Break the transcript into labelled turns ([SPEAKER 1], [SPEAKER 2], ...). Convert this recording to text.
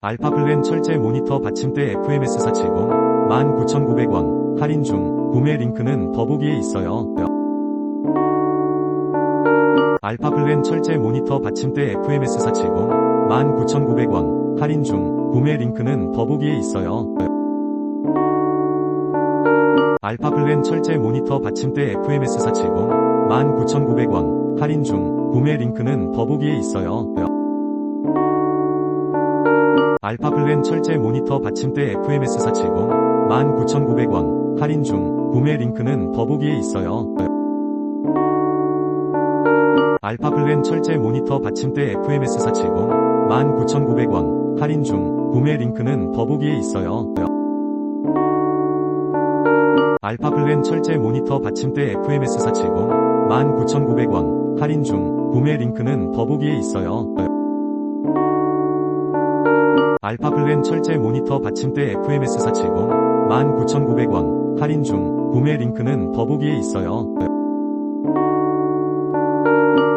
[SPEAKER 1] 알파플랜 철제 모니터 받침대 FMS470 19,900원 할인 중 구매 링크는 더보기에 있어요. 알파플랜 철제 모니터 받침대 FMS470 19,900원 할인 중 구매 링크는 더보기에 있어요. 알파플랜 철제 모니터 받침대 FMS470 19,900원 할인 중 구매 링크는 더보기에 있어요. 알파플랜 철제 모니터 받침대 FMS470 19,900원 할인 중 구매 링크는 더보기에 있어요. 알파플랜 철제 모니터 받침대 FMS470 19,900원 할인 중 구매 링크는 더보기에 있어요. 알파플랜 철제 모니터 받침대 FMS470 19,900원 할인 중 구매 링크는 더보기에 있어요. 알파플랜 철제 모니터 받침대 FMS470 19,900원 할인 중 구매 링크는 더보기에 있어요.